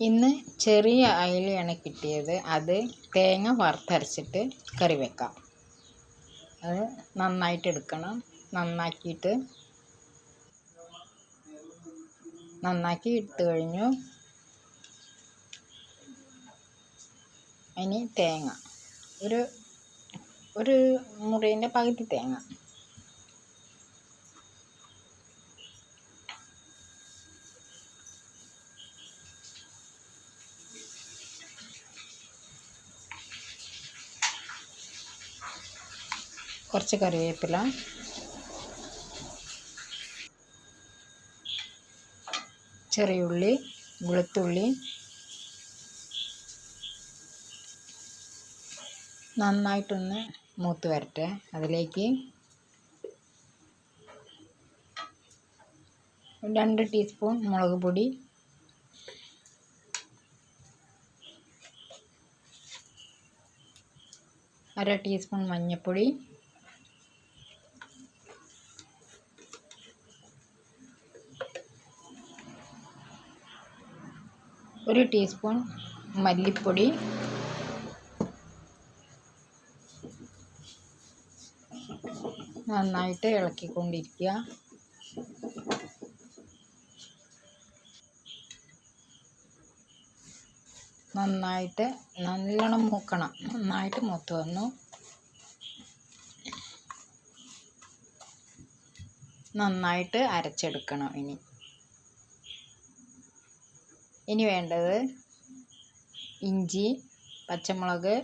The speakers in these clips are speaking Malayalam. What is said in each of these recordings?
ഇന്ന് ചെറിയ അയലയാണ് കിട്ടിയത്. അത് തേങ്ങ വറുത്തരച്ചിട്ട് കറി വെക്കാം. അത് നന്നായിട്ട് എടുക്കണം. നന്നാക്കിയിട്ട് നന്നാക്കി ഇട്ട് കഴിഞ്ഞു. ഇനി തേങ്ങ. ഒരു ഒരു മുറിന്റെ പകുതി തേങ്ങ. കുറച്ച് കറിവേപ്പില. ചെറിയുള്ളി വെളുത്തുള്ളി. നന്നായിട്ടൊന്ന് മൂത്ത് വരട്ടെ. അതിലേക്ക് രണ്ട് ടീസ്പൂൺ മുളക് പൊടി. അര ടീസ്പൂൺ മഞ്ഞൾപ്പൊടി ഒരു ടീസ്പൂൺ മല്ലിപ്പൊടി. നന്നായിട്ട് ഇളക്കിക്കൊണ്ടിരിക്കുക. നന്നായിട്ട് നല്ലോണം മൂക്കണം. നന്നായിട്ട് മൂത്ത് വന്നു. നന്നായിട്ട് അരച്ചെടുക്കണം ഇനി. ഇനി വേണ്ടത് ഇഞ്ചി പച്ചമുളക്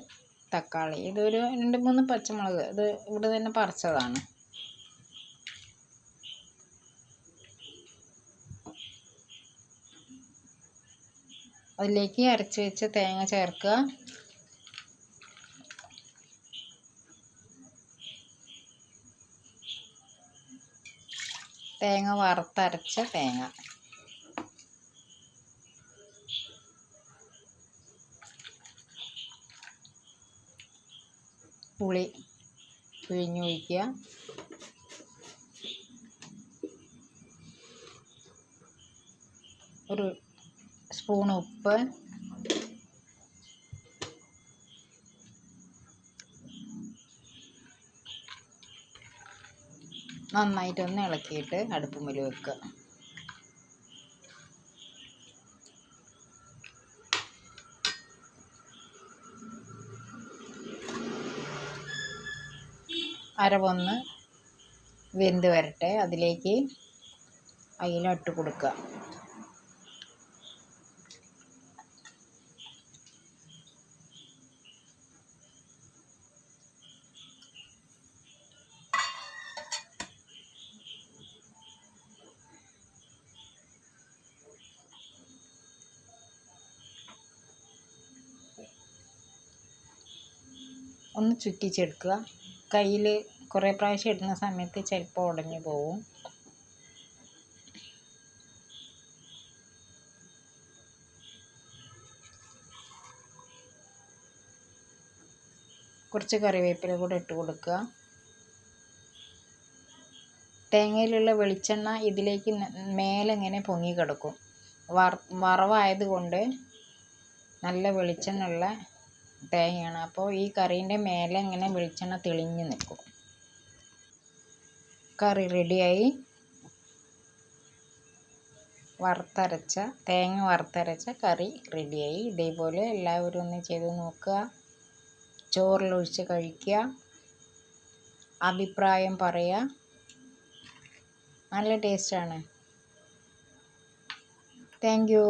തക്കാളി. ഇതൊരു രണ്ട് മൂന്ന് പച്ചമുളക്. ഇത് ഇവിടെ തന്നെ പറിച്ചതാണ്. അതിലേക്ക് അരച്ച് വെച്ച തേങ്ങ ചേർക്കുക. തേങ്ങ വറുത്തരച്ച തേങ്ങ. പുളി പിഴിഞ്ഞൊഴിക്കുക ഒരു സ്പൂൺ ഉപ്പ്. നന്നായിട്ടൊന്ന് ഇളക്കിയിട്ട് അടുപ്പുമ്മൽ വെക്കുക. അരവൊന്ന് വെന്ത് വരട്ടെ. അതിലേക്ക് അയില ഇട്ട് കൊടുക്കുക. ഒന്ന് ചുറ്റിച്ചെടുക്കുക. കയ്യിൽ കുറേ പ്രാവശ്യം ഇടുന്ന സമയത്ത് ചിലപ്പോൾ ഉടഞ്ഞു പോവും. കുറച്ച് കറിവേപ്പില കൂടെ ഇട്ട് കൊടുക്കുക. തേങ്ങയിലുള്ള വെളിച്ചെണ്ണ ഇതിലേക്ക് മേലെ ഇങ്ങനെ പൊങ്ങി കിടക്കും. വറ വറവായതുകൊണ്ട് നല്ല വെളിച്ചെണ്ണ തേങ്ങയാണ് അപ്പോൾ ഈ കറീന്റെ മേലെ ഇങ്ങനെ വെളിച്ചെണ്ണ തെളിഞ്ഞ് നിൽക്കും. കറി റെഡിയായി. വറുത്തരച്ച തേങ്ങ വറുത്തരച്ച കറി റെഡിയായി. ഇതേപോലെ എല്ലാവരും ഒന്ന് ചെയ്ത് നോക്കുക. ചോറിലൊഴിച്ച് കഴിക്കുക. അഭിപ്രായം പറയുക. നല്ല ടേസ്റ്റാണ് താങ്ക് യു.